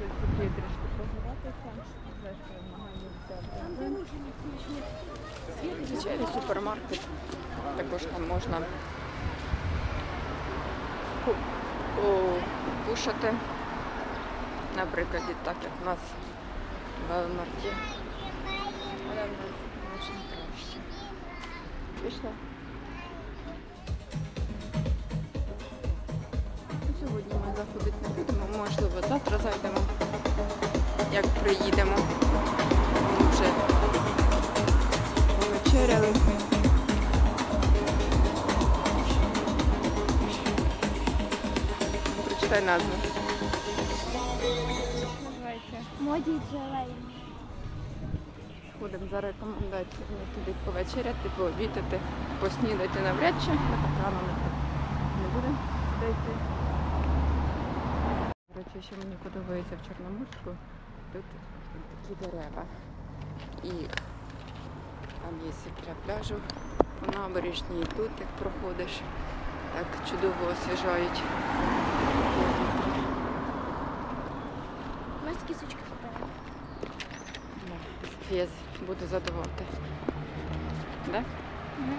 вийшли трішки. Зайшли в магазин взяти. Звичайний супермаркет. Також там можна кушати. Наприклад, і так як в нас в Велмарті. Але в нас значно краще. Пішли. Ну, Сьогодні ми заходити не будемо, можливо, завтра зайдемо, як приїдемо. Ми вже повечеряли. Прочитай назву. Називається. Моді джелей. Ходимо за рекомендаціями туди повечеряти, пообідати, поснідати навряд чи. Ми так рано не, будемо сюди йти. Речі, що мені подобається в Чорноморську, тут такі дерева. І там є біля пляжу по набережній, і тут як проходиш, так чудово освіжають. Нас кісочки хватає. Фєз буду задавати. Да? Угу.